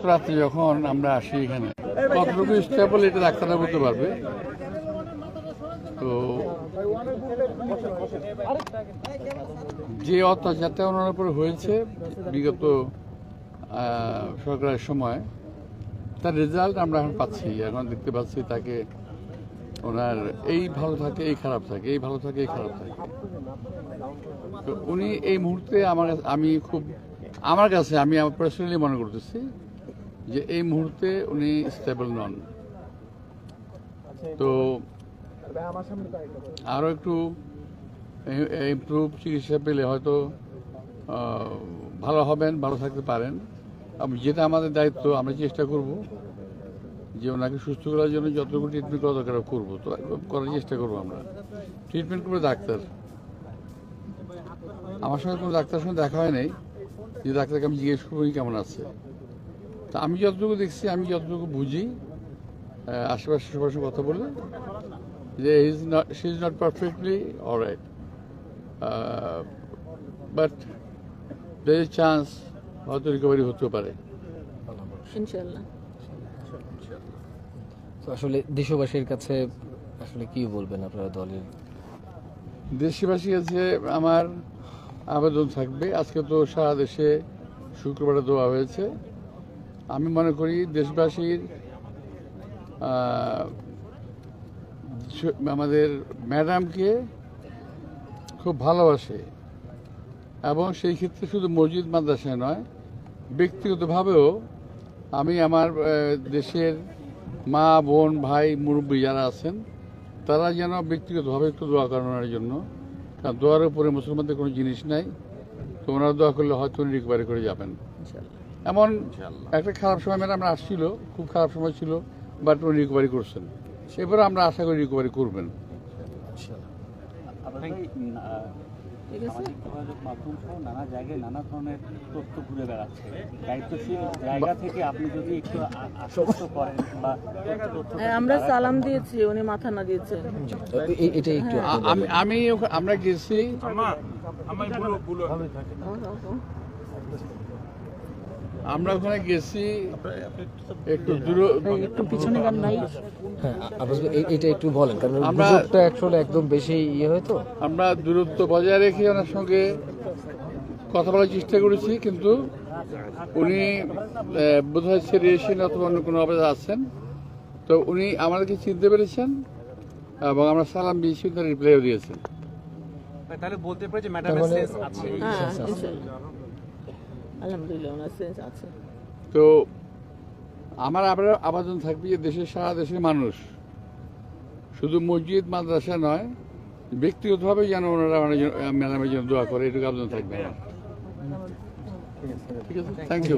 গত রাত্রে যখন আমরা আসি এখানে, কতটুকু স্টেবল এটা ডাক্তাররা বলতে পারবে। তো যে অত্যাচারটা ওনার উপর হয়েছে বিগত সরকারের সময়, তার রেজাল্ট আমরা এখন পাচ্ছি। এখন দেখতে পাচ্ছি তাকে ওনার এই ভালো থাকে, এই খারাপ থাকে, এই ভালো থাকে, এই খারাপ থাকে। তো উনি এই মুহূর্তে আমার আমি খুব, আমার কাছে, আমি আমার পার্সোনালি মনে করতেছি যে এই মুহূর্তে উনি স্টেবল নন। তো আরও একটু ইমপ্রুভ চিকিৎসা পেলে হয়তো ভালো হবেন, ভালো থাকতে পারেন। যেটা আমাদের দায়িত্ব, আমরা চেষ্টা করব যে ওনাকে সুস্থ করার জন্য যতটুকু ট্রিটমেন্ট করা দরকার করব। তো করার চেষ্টা করব আমরা। ট্রিটমেন্ট করবে ডাক্তার। আমার সঙ্গে কোনো ডাক্তারের সঙ্গে দেখা হয় নাই। যে ডাক্তারকে আমি জিজ্ঞেস করব কেমন আছে। তা আমি যতটুকু দেখছি আমি যতটুকু বুঝি আশেপাশে সবার সঙ্গে কথা বলে যে is not she is not perfectly alright but there is chance হয়তো রিকভারি হতেও পারে। ইনশাল্লাহ তো আসলে দেশবাসীর কাছে আসলে কি বলবেন আপনারা দলের? দেশবাসী কাছে আমার আবেদন থাকবে। আজকে তো সারা দেশে শুক্রবারে দেওয়া হয়েছে। আমি মনে করি দেশবাসীর আমাদের ম্যাডামকে খুব ভালোবাসে এবং সেই ক্ষেত্রে শুধু মসজিদ মাদ্রাসায় নয়, ব্যক্তিগতভাবেও আমি আমার দেশের মা, বোন, ভাই, মুরব্বী যারা আছেন, তারা যেন ব্যক্তিগতভাবে একটু দোয়া করেন ওনার জন্য। কারণ দোয়ার উপরে মুসলমানদের কোনো জিনিস নাই, তো ওনারা দোয়া করলে হয়তো উনি রিকভারি করে যাবেন। এমন একটা খারাপ সময় ম্যাডাম আসছিল খুব খারাপ সময় ছিল বাট উনি রিকভারি করছেন। এবারে আমরা আশা করি রিকভারি করবেন। সামাজিক যোগাযোগ মাধ্যম সহ নানা জায়গায় নানা ধরনের তথ্য ঘুরে বেড়াচ্ছে। দায়িত্বশীল জায়গা থেকে আপনি যদি একটু আশ্বস্ত করেন বা হ্যাঁ, আমরা সালাম দিয়েছি উনি মাথা না দিয়েছেন এটা একটু আমি আমি ওখা- আমরা গেছি। আমরা ওখানে গেছি একটু দূর একটু পিছনে গান নাই হ্যাঁ এটা একটু বলেন কারণ আমরা- আসলে একদম বেশি ইয়ে হয় তো। আমরা দূরত্ব বজায় রেখে ওনার সঙ্গে কথা বলার চেষ্টা করেছি কিন্তু উনি বোধহয় সেরিয়েছেন অথবা অন্য কোনো অবস্থা আছেন। তো উনি আমাদেরকে চিনতে পেরেছেন এবং আমরা সালাম দিয়েছি। রিপ্লাইও দিয়েছেন তাহলে বলতে পারি যে ম্যাডামের সেন্স আছে। হ্যাঁ আলহামদুলিল্লাহ, ওনার সেন্স আছে। তো আমার আবার আবেদন থাকবে যে দেশের সারা দেশের মানুষ। শুধু মসজিদ, মাদ্রাসা নয়, ব্যক্তিগতভাবে যেন ওনারা ম্যাডামের জন্য দোয়া করে, এটুকু আবেদন থাকবে ঠিক আছে? Thank you